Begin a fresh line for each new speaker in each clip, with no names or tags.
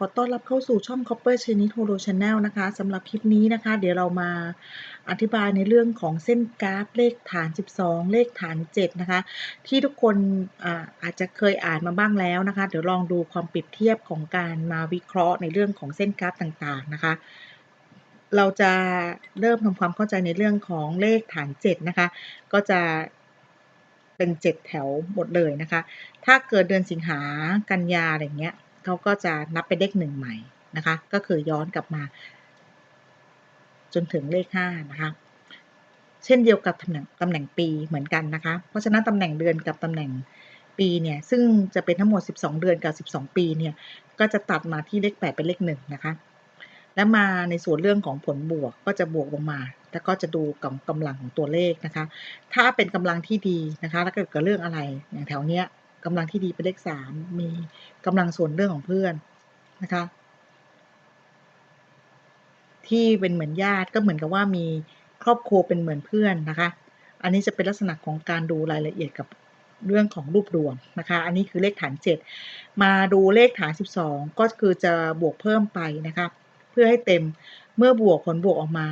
ขอต้อนรับเข้าสู่ช่อง Copper Chinese Holo Channel นะคะสำหรับคลิปนี้นะคะ เดี๋ยวเรามาอธิบายในเรื่องของเส้นกราฟเลขฐาน 12 เลขฐาน 7 นะคะ ที่ทุกคนอาอาจจะเคยอ่านมาบ้างแล้วนะคะ เดี๋ยวลองดูความเปรียบเทียบของการมาวิเคราะห์ในเรื่องของเส้นกราฟต่างๆนะคะ เราจะเริ่มทำความเข้าใจในเรื่องของเลขฐาน 7 นะคะ ก็จะเป็น 7 แถวหมดเลยนะคะ ถ้าเกิดเดือนสิงหากันยาอะไรเงี้ย เขาก็จะนับเป็นเลขหนึ่งใหม่นะคะ ก็คือย้อนกลับมา จนถึงเลขห้านะคะ เช่นเดียวกับตำแหน่งตำแหน่งปีเหมือนกันนะคะ เพราะฉะนั้นตำแหน่งเดือนกับตำแหน่งปีเนี่ยซึ่งจะเป็นทั้งหมด 12 เดือนกับ 12 ปีเนี่ยก็จะตัดมาที่เลข 8 เป็นเลขหนึ่งนะคะและมาในส่วนเรื่องของผลบวกก็จะบวกลงมา แล้วก็จะดูกับกำลังของตัวเลขนะคะ ถ้าเป็นกำลังที่ดีนะคะ แล้วเกิดกับเรื่องอะไรอย่างแถวเนี้ย กำลังที่ดีเป็นเลขสามมีกำลังส่วนเรื่องของเพื่อนนะคะ ที่เป็นเหมือนญาติก็เหมือนกับว่ามีครอบครัวเป็นเหมือนเพื่อนนะคะ อันนี้จะเป็นลักษณะของการดูรายละเอียดกับเรื่องของรูปรวมนะคะ อันนี้คือเลขฐาน 7 มาดูเลขฐาน 12 ก็คือจะบวกเพิ่มไปนะคะ เพื่อให้เต็มเมื่อบวกผลบวกออกมา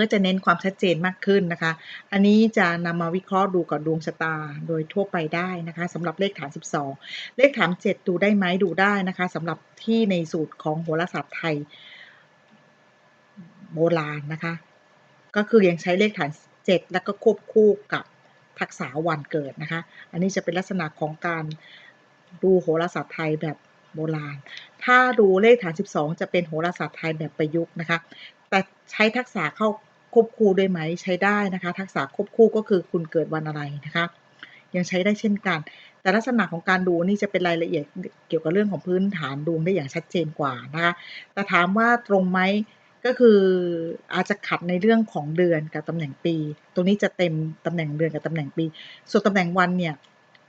พื่อจะเน้นความชัดเจนมากขึ้นนะคะ อันนี้จะนำมาวิเคราะห์ดูกับดวงชะตาโดยทั่วไปได้นะคะสำหรับเลขฐาน 12 เลขฐาน 7 ดูได้ไหมดูได้นะคะสำหรับที่ในสูตรของโหราศาสตร์ไทยโบราณนะคะ ก็คือยังใช้เลขฐาน 7 แล้วก็ควบคู่กับทักษะวันเกิดนะคะ อันนี้จะเป็นลักษณะของการดูโหราศาสตร์ไทยแบบโบราณ ถ้าดูเลขฐาน 12 จะเป็นโหราศาสตร์ไทยแบบประยุกต์นะคะ แต่ใช้ทักษะเข้า ควบคู่ด้วยไหมใช้ได้นะคะ ทักษะควบคู่ก็คือคุณเกิดวันอะไรนะคะ ยังใช้ได้เช่นกัน แต่ลักษณะของการดูนี่จะเป็นรายละเอียดเกี่ยวกับเรื่องของพื้นฐานดวงได้อย่างชัดเจนกว่านะคะแต่ถามว่าตรงไหมก็คืออาจจะขัดในเรื่องของเดือนกับตำแหน่งปี ตรงนี้จะเต็มตำแหน่งเดือนกับตำแหน่งปี ส่วนตำแหน่งวันเนี่ย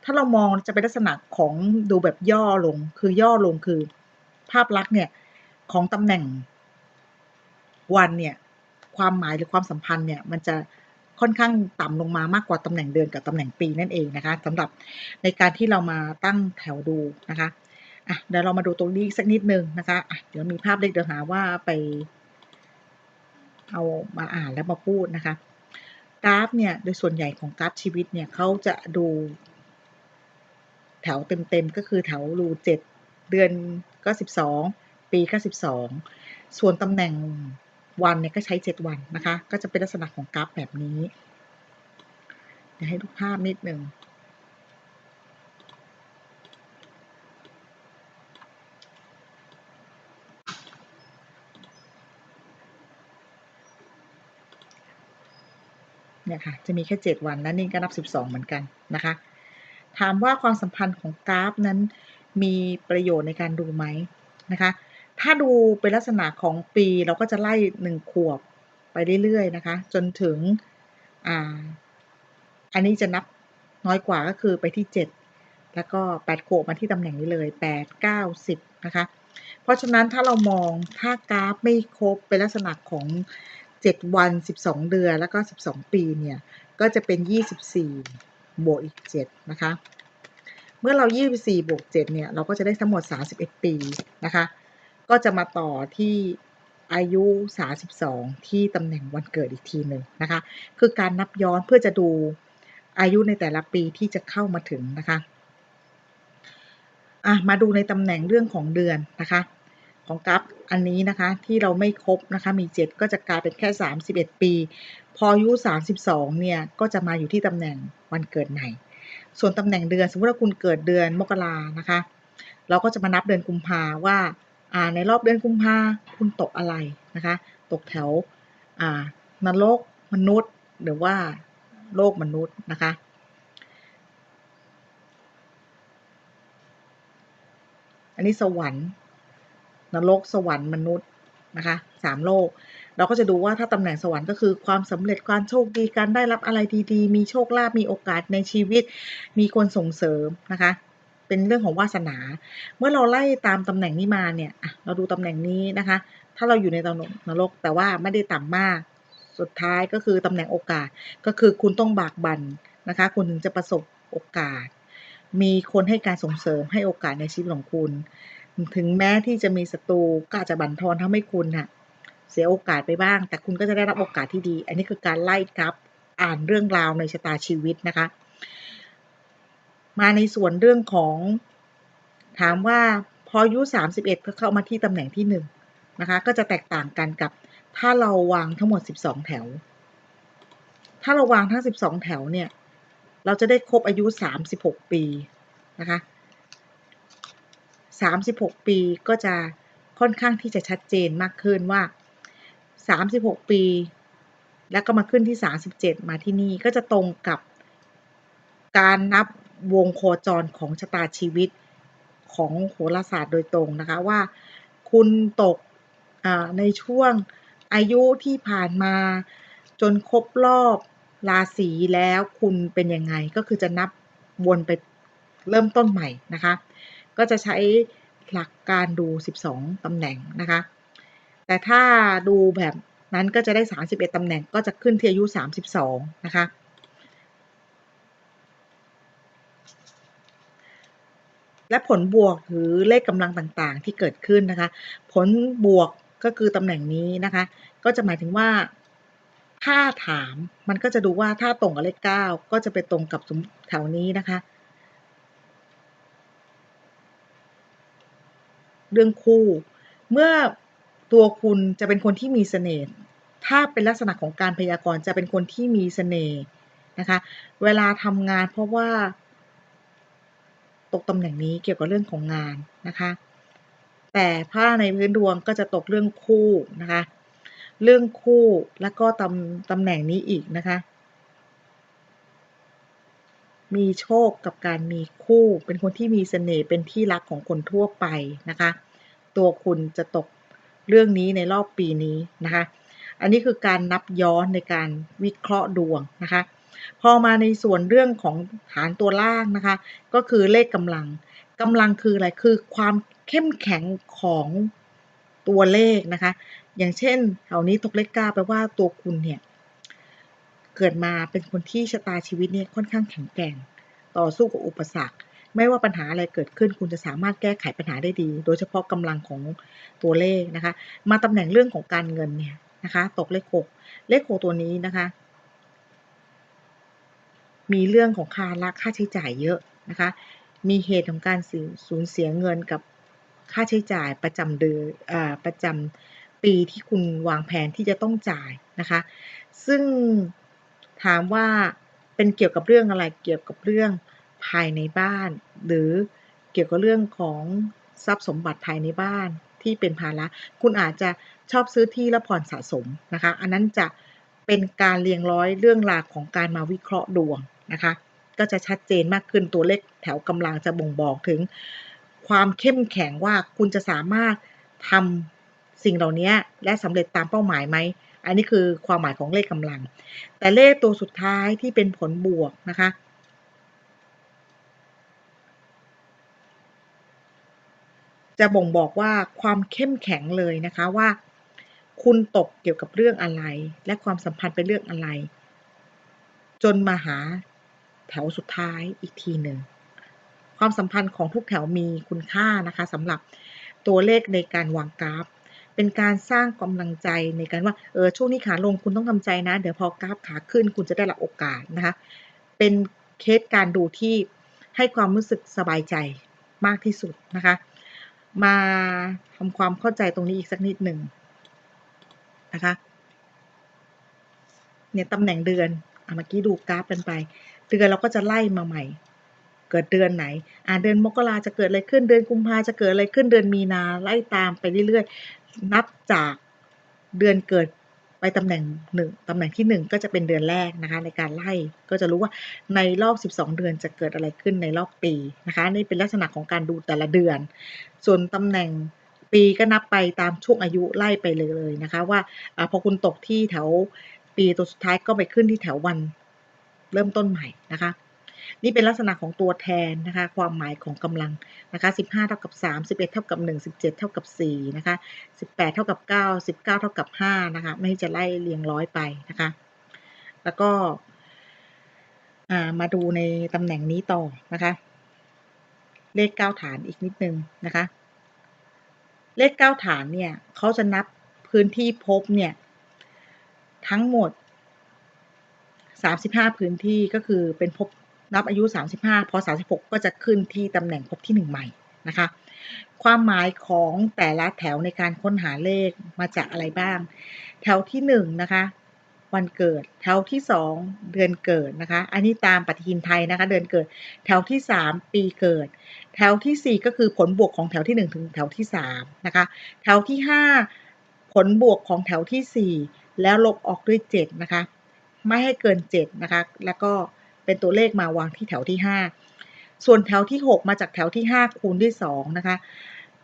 ถ้าเรามองจะเป็นลักษณะของดูแบบย่อลง คือย่อลงคือ ภาพลักษณ์เนี่ยของตำแหน่งวันเนี่ย ความหมายหรือความสัมพันธ์เนี่ยมันจะค่อนข้างต่ำลงมามากกว่าตำแหน่งเดือนกับตำแหน่งปีนั่นเองนะคะสำหรับในการที่เรามาตั้งแถวดูนะคะอะเดี๋ยวเรามาดูตรงนี้สักนิดนึงนะคะะเดี๋ยวมีภาพเล็กเดี๋ยวหาว่าไปเอามาอ่านแล้วมาพูดนะคะกราฟเนี่ยโดยส่วนใหญ่ของกราฟชีวิตเนี่ยเขาจะดู แถวเต็มๆก็คือแถวรูเจ็ดเดือนก็สิบสองปีก็สิบสองส่วนตำแหน่ง วันเนี่ยก็ใช้เจ็ดวันนะคะ ก็จะเป็นลักษณะของกราฟแบบนี้ เดี๋ยวให้ดูภาพนิดหนึ่งเนี่ยค่ะจะมีแค่ 7 วันและนี่ก็นับ 12 เหมือนกันนะคะ ถามว่าความสัมพันธ์ของกราฟนั้นมีประโยชน์ในการดูไหมนะคะ ถ้าดูเป็นลักษณะของปีเราก็จะไล่1ขวบไปเรื่อยๆนะคะ จนถึงอ่าอันนี้จะนับน้อยกว่าก็คือไปที่ 7 แล้วก็ 8 ขวบมาที่ตำแหน่งนี้เลย 8 9 10 นะคะ เพราะฉะนั้นถ้าเรามองถ้ากราฟไม่ครบเป็นลักษณะของ 7 วัน 12 เดือนแล้วก็ 12 ปีเนี่ย ก็จะเป็น 24 บวกอีก 7 นะคะ เมื่อเรา 24 บวก 7 เนี่ย เราก็จะได้ทั้งหมด 31 ปีนะคะ ก็จะมาต่อที่อายุ 32 ที่ตำแหน่งวันเกิดอีกทีหนึ่งนะคะ คือการนับย้อนเพื่อจะดูอายุในแต่ละปีที่จะเข้ามาถึงนะคะอะมาดูในตำแหน่งเรื่องของเดือนนะคะ ของกราฟอันนี้นะคะที่เราไม่ครบนะคะมี 7 ก็จะกลายเป็นแค่ 31 ปี พออายุ 32 เนี่ยก็จะมาอยู่ที่ตำแหน่งวันเกิดใหม่ ส่วนตำแหน่งเดือนสมมติว่าคุณเกิดเดือนมกรานะคะ เราก็จะมานับเดือนกุมภาว่าอ่า ในรอบเดือนกุมภาคุณตกอะไรนะคะ ตกแถวนรกมนุษย์หรือว่าโลกมนุษย์นะคะ อันนี้สวรรค์นรกสวรรค์มนุษย์นะคะสามโลก เราก็จะดูว่าถ้าตำแหน่งสวรรค์ก็คือความสำเร็จการโชคดีการได้รับอะไรดีๆ มีโชคลาภมีโอกาสในชีวิต มีคนส่งเสริมนะคะ เป็นเรื่องของวาสนา เมื่อเราไล่ตามตำแหน่งนี้มาเนี่ยเราดูตำแหน่งนี้นะคะ ถ้าเราอยู่ในตำแหน่งนรก แต่ว่าไม่ได้ต่ำมาก สุดท้ายก็คือตำแหน่งโอกาส ก็คือคุณต้องบากบั่นนะคะ คุณถึงจะประสบโอกาส มีคนให้การส่งเสริมให้โอกาสในชีวิตของคุณ ถึงแม้ที่จะมีศัตรูก็อาจจะบั่นทอนทำให้คุณน่ะเสียโอกาสไปบ้าง แต่คุณก็จะได้รับโอกาสที่ดี อันนี้คือการไล่กราฟอ่านเรื่องราวในชะตาชีวิตนะคะ มาในส่วนเรื่องของ ถามว่าพออายุ31ก็เข้ามาที่ตำแหน่งที่1นะคะ ก็จะแตกต่างกันกับถ้าเราวางทั้งหมด 12 แถว ถ้าเราวางทั้ง 12 แถวเนี่ย เราจะได้ครบอายุ 36 ปีนะคะ 36 ปีก็จะค่อนข้างที่จะชัดเจนมากขึ้นว่า 36 ปี แล้วก็มาขึ้นที่ 37 มาที่นี่ก็จะตรงกับการนับ วงโคจรของชะตาชีวิตของโหราศาสตร์โดยตรงนะคะว่าคุณตกในช่วงอายุที่ผ่านมาจนครบรอบราศีแล้วคุณเป็นยังไงก็คือจะนับวนไปเริ่มต้นใหม่นะคะ ก็จะใช้หลักการดู 12 ตำแหน่งนะคะ แต่ถ้าดูแบบนั้นก็จะได้ 31 ตำแหน่งก็จะขึ้นที่อายุ 32 นะคะ และผลบวกหรือเลขกำลังต่างๆ ที่เกิดขึ้นนะคะ ผลบวกก็คือตำแหน่งนี้นะคะ ก็จะหมายถึงว่า ถ้าถามมันก็จะดูว่าถ้าตรงกับเลขเก้าก็จะไปตรงกับแถวนี้นะคะ เรื่องคู่ เมื่อตัวคุณจะเป็นคนที่มีเสน่ห์ถ้าเป็นลักษณะของการพยากรณ์จะเป็นคนที่มีเสน่ห์นะคะ เวลาทำงานเพราะว่า ตกตำแหน่งนี้เกี่ยวกับเรื่องของงานนะคะ แต่ถ้าในพื้นดวงก็จะตกเรื่องคู่นะคะ เรื่องคู่แล้วก็ตำตำแหน่งนี้อีกนะคะ มีโชคกับการมีคู่ เป็นคนที่มีเสน่ห์เป็นที่รักของคนทั่วไปนะคะ ตัวคุณจะตกเรื่องนี้ในรอบปีนี้นะคะ อันนี้คือการนับย้อนในการวิเคราะห์ดวงนะคะ พอมาในส่วนเรื่องของฐานตัวล่างนะคะ ก็คือเลขกำลังกำลังคืออะไรคือความเข้มแข็งของตัวเลขนะคะ อย่างเช่นแถวนี้ตกเลขเก้าแปลว่าตัวคุณเนี่ยเกิดมาเป็นคนที่ชะตาชีวิตเนี่ยค่อนข้างแข็งแกร่ง ต่อสู้กับอุปสรรค ไม่ว่าปัญหาอะไรเกิดขึ้น คุณจะสามารถแก้ไขปัญหาได้ดี โดยเฉพาะกำลังของตัวเลขนะคะ มาตำแหน่งเรื่องของการเงินเนี่ยนะคะ ตกเลขหกเลขหกตัวนี้นะคะ มีเรื่องของค่ารักค่าใช้จ่ายเยอะนะคะ มีเหตุของการสูญเสียเงินกับค่าใช้จ่ายประจำเดือนประจำปีที่คุณวางแผนที่จะต้องจ่ายนะคะ ซึ่งถามว่าเป็นเกี่ยวกับเรื่องอะไรเกี่ยวกับเรื่องภายในบ้าน หรือเกี่ยวกับเรื่องของทรัพย์สมบัติภายในบ้านที่เป็นภาระคุณอาจจะชอบซื้อที่แล้วผ่อนสะสมนะคะ อันนั้นจะเป็นการเรียงร้อยเรื่องราวของการมาวิเคราะห์ดวง นะคะ ก็จะชัดเจนมากขึ้นตัวเลขแถวกำลังจะบ่งบอกถึง ความเข้มแข็งว่าคุณจะสามารถทำสิ่งเหล่านี้และสำเร็จตามเป้าหมายไหม อันนี้คือความหมายของเลขกำลัง แต่เลขตัวสุดท้ายที่เป็นผลบวกนะคะจะบ่งบอกว่าความเข้มแข็งเลยนะคะว่า คุณตกเกี่ยวกับเรื่องอะไร และความสัมพันธ์เป็นเรื่องอะไร จนมาหา แถวสุดท้ายอีกทีหนึ่ง ความสัมพันธ์ของทุกแถวมีคุณค่านะคะสำหรับตัวเลขในการวางกราฟ เป็นการสร้างกำลังใจในการว่าเออช่วงนี้ขาลงคุณต้องทำใจนะ เดี๋ยวพอกราฟขาขึ้นคุณจะได้รับโอกาสนะคะเป็นเคสการดูที่ให้ความรู้สึกสบายใจมากที่สุดนะคะ มาทำความเข้าใจตรงนี้อีกสักนิดหนึ่งนะคะเนี่ยตำแหน่งเดือน เมื่อกี้ดูกราฟกันไป เดือนเราก็จะไล่มาใหม่ เกิดเดือนไหน อ่าเดือนมกราจะเกิดอะไรขึ้น เดือนกุมภาจะเกิดอะไรขึ้น เดือนมีนาไล่ตามไปเรื่อยๆ นับจากเดือนเกิดไปตำแหน่งหนึ่งตำแหน่งที่หนึ่งก็จะเป็นเดือนแรกนะคะ ในการไล่ก็จะรู้ว่าในรอบ 12 เดือนจะเกิดอะไรขึ้นในรอบปีนะคะนี่เป็นลักษณะของการดูแต่ละเดือน ส่วนตำแหน่งปีก็นับไปตามช่วงอายุไล่ไปเลยนะคะ ว่าอพอคุณตกที่แถว ปีตัวสุดท้ายก็ไปขึ้นที่แถววันเริ่มต้นใหม่นะคะ นี่เป็นลักษณะของตัวแทนนะคะ ความหมายของกำลังนะคะ15 เท่ากับ 3 11 เท่ากับ 1 17 เท่ากับ4นะคะ18 เท่ากับ 9 19 เท่ากับ5นะคะ ไม่จะไล่เรียงร้อยไปนะคะ แล้วก็มาดูในตำแหน่งนี้ต่อนะคะ เลข 9 ฐานอีกนิดนึงนะคะ เลข 9 ฐานเนี่ยเขาจะนับพื้นที่ภพเนี่ย ทั้งหมด 35 พื้นที่ก็คือเป็นภพนับอายุ 35 พอ 36 ก็จะขึ้นที่ตำแหน่งภพที่ 1 ใหม่นะคะ ความหมายของแต่ละแถวในการค้นหาเลขมาจากอะไรบ้าง แถวที่ 1 นะคะ วันเกิด แถวที่ 2 เดือนเกิดนะคะ อันนี้ตามปฏิทินไทยนะคะ เดือนเกิด แถวที่ 3 ปีเกิด แถวที่ 4 ก็คือผลบวกของแถวที่ 1 ถึงแถวที่3นะคะ แถวที่ 5 ผลบวกของแถวที่ 4 แล้วลบออกด้วย7นะคะ ไม่ให้เกิน7นะคะ แล้วก็เป็นตัวเลขมาวางที่แถวที่ 5 ส่วนแถวที่ 6 มาจากแถวที่ 5 คูณด้วย2นะคะ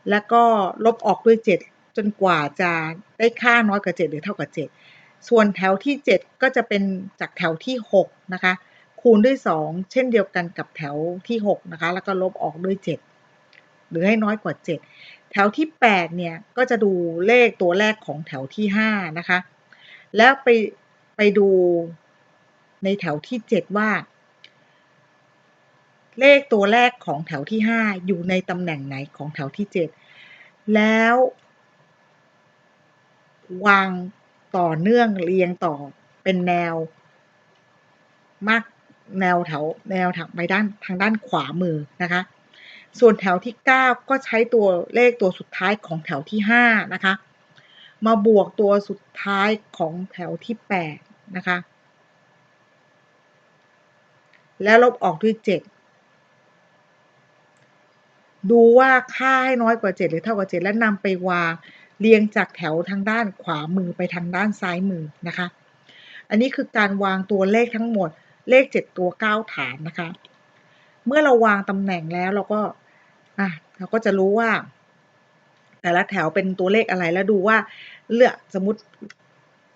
แล้วก็ลบออกด้วย 7 จนกว่าจะได้ค่าน้อยกว่า7หรือเท่ากับ 7 ส่วนแถวที่ 7 ก็จะเป็นจากแถวที่6นะคะ คูณด้วย 2 เช่นเดียวกันกับแถวที่6นะคะ แล้วก็ลบออกด้วย 7หรือให้น้อยกว่า 7 แถวที่ 8 เนี่ย ก็จะดูเลขตัวแรกของแถวที่ 5 นะคะ แล้วไปไปดูในแถวที่ 7 ว่า เลขตัวแรกของแถวที่ 5 อยู่ในตำแหน่งไหนของแถวที่ 7 แล้ว วางต่อเนื่องเรียงต่อเป็นแนว มากแนวแถวแนวทางไปด้านทางด้านขวามือนะคะ ส่วนแถวที่ 9 ก็ใช้ตัวเลขตัวสุดท้ายของแถวที่ 5 นะคะ มาบวกตัวสุดท้ายของแถวที่ 8 นะคะ แล้วลบออกด้วย 7 ดูว่าค่าให้น้อยกว่า 7 หรือเท่ากับ 7 และนำไปวางเรียงจากแถวทางด้านขวามือไปทางด้านซ้ายมือนะคะ อันนี้คือการวางตัวเลขทั้งหมดเลข 7 ตัว 9 ฐานนะคะ เมื่อเราวางตำแหน่งแล้วเราก็อะเราก็จะรู้ว่า แต่ละแถวเป็นตัวเลขอะไรแล้วดูว่าเลือกสมมติ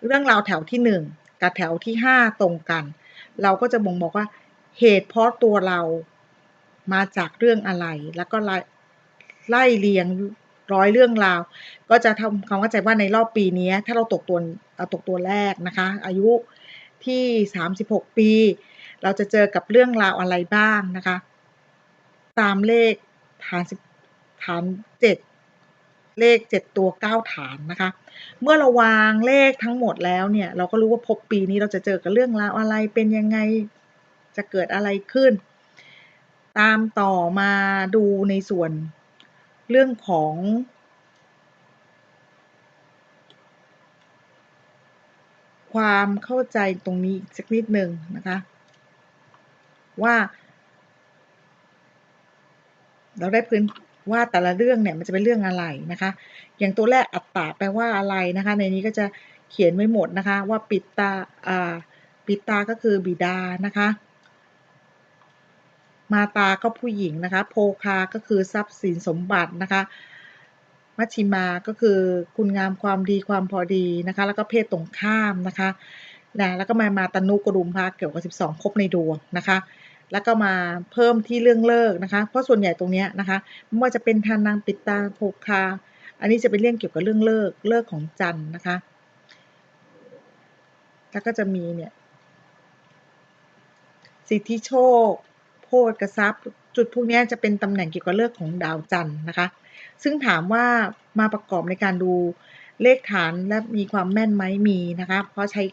เรื่องราวแถวที่1กับแถวที่5ตรงกัน เราก็จะบ่งบอกว่าเหตุเพราะตัวเรามาจากเรื่องอะไร แล้วก็ไล่ไล่เรียงร้อยเรื่องราว ก็จะทำความเข้าใจว่าในรอบปีนี้ ถ้าเราตกตัวตกตัวแรกนะคะ อายุที่ 36 ปี เราจะเจอกับเรื่องราวอะไรบ้างนะคะ ตามเลขฐานฐาน7 เลข 7 ตัว 9 ฐานนะคะ เมื่อเราวางเลขทั้งหมดแล้วเนี่ยเราก็รู้ว่าพบปีนี้เราจะเจอกับเรื่องราวอะไรเป็นยังไงจะเกิดอะไรขึ้น ตามต่อมาดูในส่วนเรื่องของความเข้าใจตรงนี้สักนิดหนึ่งนะคะ ว่า เราได้พื้น ว่าแต่ละเรื่องเนี่ยมันจะเป็นเรื่องอะไรนะคะ อย่างตัวแรกอัตตาแปลว่าอะไรนะคะ ในนี้ก็จะเขียนไว้หมดนะคะ ว่าปิดตาอ่าปิดตาก็คือบิดานะคะ มาตาก็ผู้หญิงนะคะ โพคาก็คือทรัพย์สินสมบัตินะคะมัชชิมาก็คือคุณงามความดีความพอดีนะคะ แล้วก็เพศตรงข้ามนะคะนะแล้วก็มามาตนุกรุมพาเกี่ยวกับ 12ภพในดวงนะคะ แล้วก็มาเพิ่มที่เรื่องเลิกนะคะ เพราะส่วนใหญ่ตรงนี้นะคะไม่ว่าจะเป็นทานนางปิดตาโพคา อันนี้จะเป็นเรื่องเกี่ยวกับเรื่องเลิกเลิกของจันนะคะ แล้วก็จะมีเนี่ยสิทธิโชค โพธกรัพย์จุดพวกนี้จะเป็นตำแหน่งเกี่ยวกับเลิกของดาวจันทร์นะคะ ซึ่งถามว่ามาประกอบในการดู เลขฐานและมีความแม่นไหมมีนะคะ เพราะใช้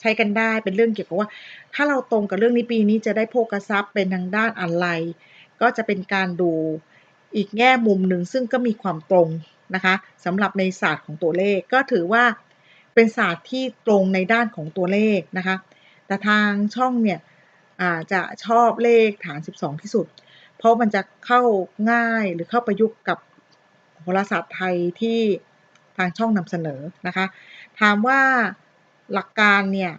ใช้กันได้เป็นเรื่องเกี่ยวกับว่า ถ้าเราตรงกับเรื่องนี้ปีนี้จะได้โภกทรัพย์เป็นทางด้านอะไร ก็จะเป็นการดูอีกแง่มุมหนึ่งซึ่งก็มีความตรงนะคะสำหรับในศาสตร์ของตัวเลขก็ถือว่าเป็นศาสตร์ที่ตรงในด้านของตัวเลขนะคะ แต่ทางช่องเนี่ยจะชอบเลขฐาน 12 ที่สุด เพราะมันจะเข้าง่ายหรือเข้าประยุกต์กับโหราศาสตร์ไทยที่ ทางช่องนำเสนอนะคะ ถามว่าหลักการเนี่ย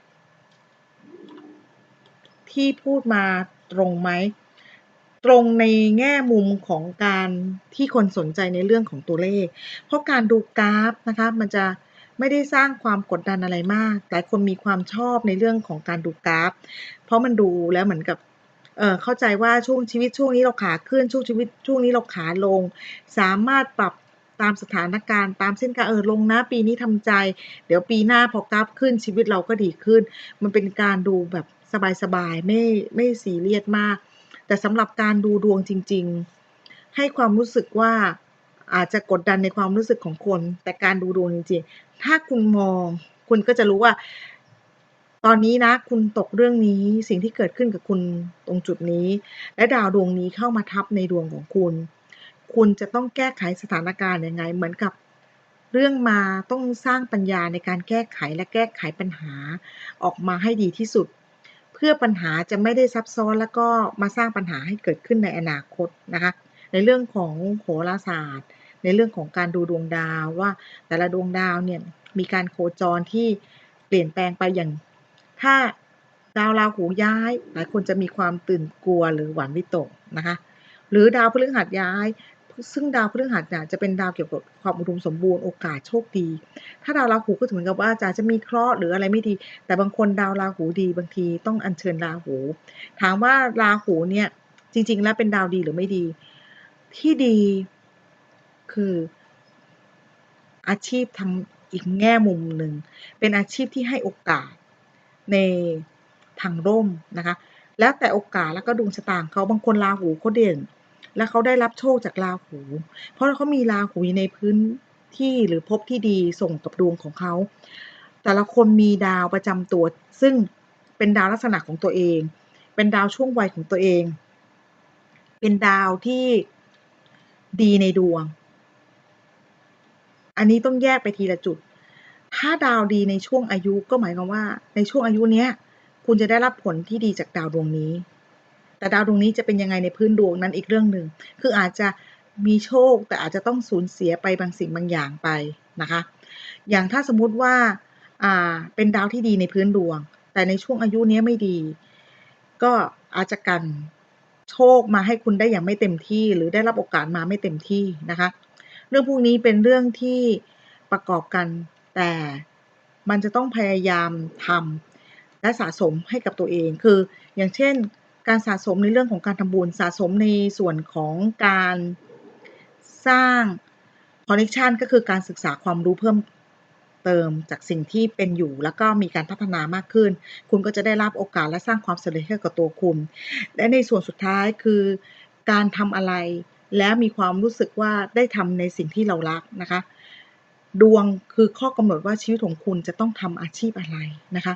ที่พูดมาตรงไหม ตรงในแง่มุมของการที่คนสนใจในเรื่องของตัวเลข เพราะการดูกราฟนะคะมันจะไม่ได้สร้างความกดดันอะไรมาก หลายคนมีความชอบในเรื่องของการดูกราฟ เพราะมันดูแล้วเหมือนกับเเข้าใจว่าช่วงชีวิตช่วงนี้เราขาขึ้นช่วงชีวิตช่วงนี้เราขาลง สามารถปรับ ตามสถานการณ์ตามเส้นการเออลงนะปีนี้ทำใจ เดี๋ยวปีหน้าพอกราฟขึ้นชีวิตเราก็ดีขึ้น มันเป็นการดูแบบสบายๆไม่ไม่ซีเรียสมาก แต่สำหรับการดูดวงจริง ๆ ให้ความรู้สึกว่าอาจจะกดดันในความรู้สึกของคน แต่การดูดวงจริงๆ ถ้าคุณมอง คุณก็จะรู้ว่า ตอนนี้นะ คุณตกเรื่องนี้สิ่งที่เกิดขึ้นกับคุณตรงจุดนี้ และดาวดวงนี้เข้ามาทับในดวงของคุณ คุณจะต้องแก้ไขสถานการณ์ยังไง เหมือนกับเรื่องมาต้องสร้างปัญญาในการแก้ไขและแก้ไขปัญหาออกมาให้ดีที่สุด เพื่อปัญหาจะไม่ได้ซับซ้อนแล้วก็มาสร้างปัญหาให้เกิดขึ้นในอนาคตนะคะในเรื่องของโหราศาสตร์ ในเรื่องของการดูดวงดาวว่า แต่ละดวงดาวเนี่ยมีการโคจรที่เปลี่ยนแปลงไปอย่าง ถ้าดาวราหูย้าย หลายคนจะมีความตื่นกลัวหรือหวั่นวิตกนะคะหรือดาวพฤหัสย้าย ซึ่งดาวพฤหัสเนี่ยจะเป็นดาวเกี่ยวกับความอุดมสมบูรณ์โอกาสโชคดี ถ้าดาวราหูก็เหมือนกับว่าอาจารย์จะมีเคราะห์หรืออะไรไม่ดี แต่บางคนดาวราหูดีบางทีต้องอัญเชิญราหู ถามว่าราหูเนี่ยจริง ๆ แล้วเป็นดาวดีหรือไม่ดี ที่ดีคืออาชีพทางอีกแง่มุมหนึ่ง เป็นอาชีพที่ให้โอกาสในทางร่มนะคะ แล้วแต่โอกาสแล้วก็ดวงชะตางเขาบางคนราหูเขาเด่น และเขาได้รับโชคจากราหู เพราะเขามีราหูอยู่ในพื้นที่หรือภพที่ดีส่งกับดวงของเขา แต่ละคนมีดาวประจำตัว ซึ่งเป็นดาวลักษณะของตัวเอง เป็นดาวช่วงวัยของตัวเอง เป็นดาวที่ดีในดวง อันนี้ต้องแยกไปทีละจุด ถ้าดาวดีในช่วงอายุก็หมายความว่า ในช่วงอายุเนี้ย คุณจะได้รับผลที่ดีจากดาวดวงนี้ แต่ดาวดวงนี้จะเป็นยังไงในพื้นดวงนั้นอีกเรื่องหนึ่งคืออาจจะมีโชคแต่อาจจะต้องสูญเสียไปบางสิ่งบางอย่างไปนะคะ อย่างถ้าสมมุติว่าอ่าเป็นดาวที่ดีในพื้นดวง แต่ในช่วงอายุนี้ไม่ดี ก็อาจจะกันโชคมาให้คุณได้อย่างไม่เต็มที่หรือได้รับโอกาสมาไม่เต็มที่นะคะ เรื่องพวกนี้เป็นเรื่องที่ประกอบกันแต่มันจะต้องพยายามทำและสะสมให้กับตัวเอง คืออย่างเช่น การสะสมในเรื่องของการทำบุญสะสมในส่วนของการสร้างคอนเนคชันก็คือการศึกษาความรู้เพิ่มเติมจากสิ่งที่เป็นอยู่ แล้วก็มีการพัฒนามากขึ้น คุณก็จะได้รับโอกาสและสร้างความสำเร็จให้กับตัวคุณ และในส่วนสุดท้ายคือการทำอะไร แล้วมีความรู้สึกว่าได้ทำในสิ่งที่เรารักนะคะ ดวงคือข้อกำหนดว่าชีวิตของคุณจะต้องทำอาชีพอะไรนะคะ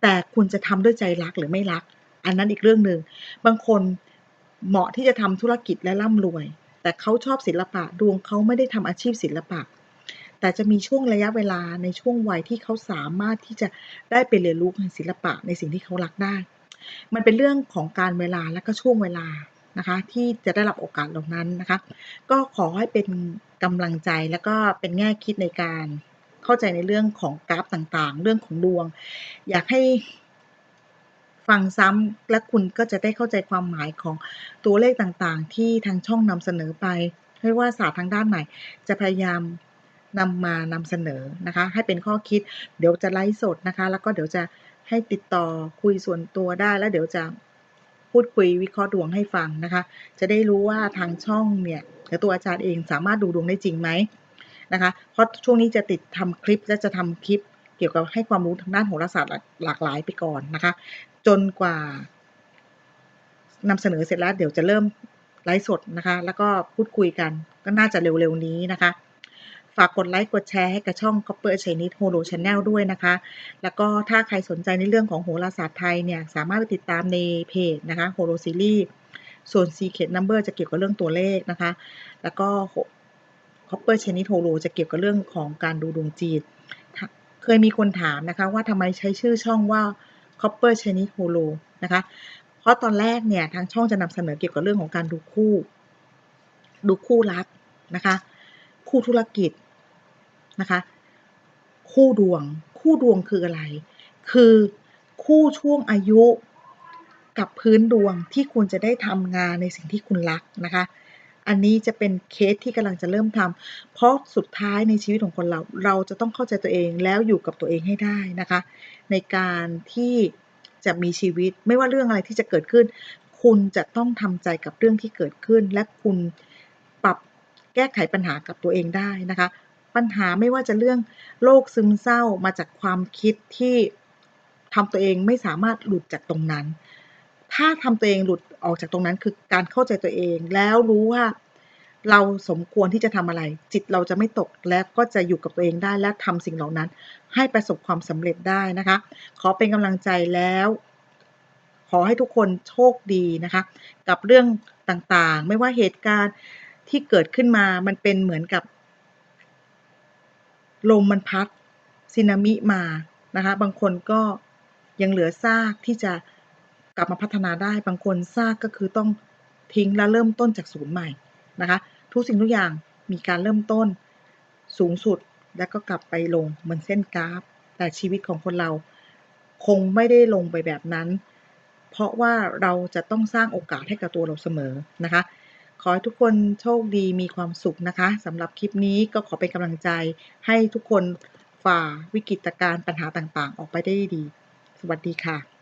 แต่คุณจะทำด้วยใจรักหรือไม่รัก อันนั้นอีกเรื่องหนึ่งบางคนเหมาะที่จะทำธุรกิจและร่ำรวย แต่เขาชอบศิลปะดวงเขาไม่ได้ทำอาชีพศิลปะ แต่จะมีช่วงระยะเวลาในช่วงวัยที่เขาสามารถที่จะได้ไปเรียนรู้งานศิลปะในสิ่งที่เขารักได้ มันเป็นเรื่องของการเวลาและก็ช่วงเวลานะคะที่จะได้รับโอกาสเหล่านั้นนะคะ ก็ขอให้เป็นกำลังใจแล้วก็เป็นแง่คิดในการเข้าใจในเรื่องของกราฟต่างๆ เรื่องของดวง อยากให้ ฟังซ้ำและคุณก็จะได้เข้าใจความหมายของตัวเลขต่างๆ ที่ทางช่องนำเสนอไปไม่ว่าศาสตร์ทางด้านไหนจะพยายามนำมานำเสนอนะคะ ให้เป็นข้อคิด เดี๋ยวจะไลฟ์สดนะคะ แล้วก็เดี๋ยวจะให้ติดต่อคุยส่วนตัวได้ แล้วเดี๋ยวจะพูดคุยวิเคราะห์ดวงให้ฟังนะคะ จะได้รู้ว่าทางช่องเนี่ยหรือตัวอาจารย์เองสามารถดูดวงได้จริงไหมนะคะ เพราะช่วงนี้จะติดทำคลิปและจะทำคลิป เกี่ยวกับให้ความรู้ทางด้านโหราศาสตร์หลากหลายไปก่อนนะคะ จนกว่านำเสนอเสร็จแล้วเดี๋ยวจะเริ่มไลฟ์สดนะคะ แล้วก็พูดคุยกันก็น่าจะเร็วๆนี้นะคะ ฝากกดไลค์กดแชร์ให้กับช่อง Copper Chinese Holo Channel ด้วยนะคะ แล้วก็ถ้าใครสนใจในเรื่องของโหราศาสตร์ไทยเนี่ยสามารถไปติดตามในเพจนะคะ Holo Series ส่วน Secret Number จะเกี่ยวกับเรื่องตัวเลขนะคะ แล้วก็ Copper Chinese Holo จะเกี่ยวกับเรื่องของการดูดวงจีน เคยมีคนถามนะคะว่าทำไมใช้ชื่อช่องว่า Copper Chinese Holo นะคะ เพราะตอนแรกเนี่ยทางช่องจะนำเสนอเกี่ยวกับเรื่องของการดูคู่ ดูคู่รักนะคะ คู่ธุรกิจนะคะ คู่ดวง คู่ดวงคืออะไร คือคู่ช่วงอายุกับพื้นดวงที่คุณจะได้ทำงานในสิ่งที่คุณรักนะคะ อันนี้จะเป็นเคสที่กำลังจะเริ่มทำเพราะสุดท้ายในชีวิตของคนเรา เราจะต้องเข้าใจตัวเองแล้วอยู่กับตัวเองให้ได้นะคะ ในการที่จะมีชีวิตไม่ว่าเรื่องอะไรที่จะเกิดขึ้น คุณจะต้องทำใจกับเรื่องที่เกิดขึ้น และคุณปรับแก้ไขปัญหากับตัวเองได้นะคะ ปัญหาไม่ว่าจะเรื่องโรคซึมเศร้ามาจากความคิดที่ทำตัวเองไม่สามารถหลุดจากตรงนั้น ถ้าทำตัวเองหลุดออกจากตรงนั้นคือการเข้าใจตัวเอง แล้วรู้ว่าเราสมควรที่จะทำอะไร จิตเราจะไม่ตกและก็จะอยู่กับตัวเองได้และทำสิ่งเหล่านั้น ให้ประสบความสำเร็จได้นะคะ ขอเป็นกำลังใจแล้ว ขอให้ทุกคนโชคดีนะคะ กับเรื่องต่างๆ ไม่ว่าเหตุการณ์ที่เกิดขึ้นมามันเป็นเหมือนกับลมมันพัดสึนามิมานะคะ บางคนก็ยังเหลือซากที่จะ ลับมาพัฒนาได้บางคนซากก็คือต้องทิ้งและเริ่มต้นจากศูนย์ใหม่นะคะ ทุกสิ่งทุกอย่างมีการเริ่มต้นสูงสุดแล้วก็กลับไปลงเหมือนเส้นกราฟ แต่ชีวิตของคนเราคงไม่ได้ลงไปแบบนั้น เพราะว่าเราจะต้องสร้างโอกาสให้กับตัวเราเสมอนะคะ ขอให้ทุกคนโชคดีมีความสุขนะคะสำหรับคลิปนี้ก็ขอเป็นกำลังใจให้ทุกคนฝ่าวิกฤตการณ์ปัญหาต่างๆ ออกไปได้ดี สวัสดีค่ะ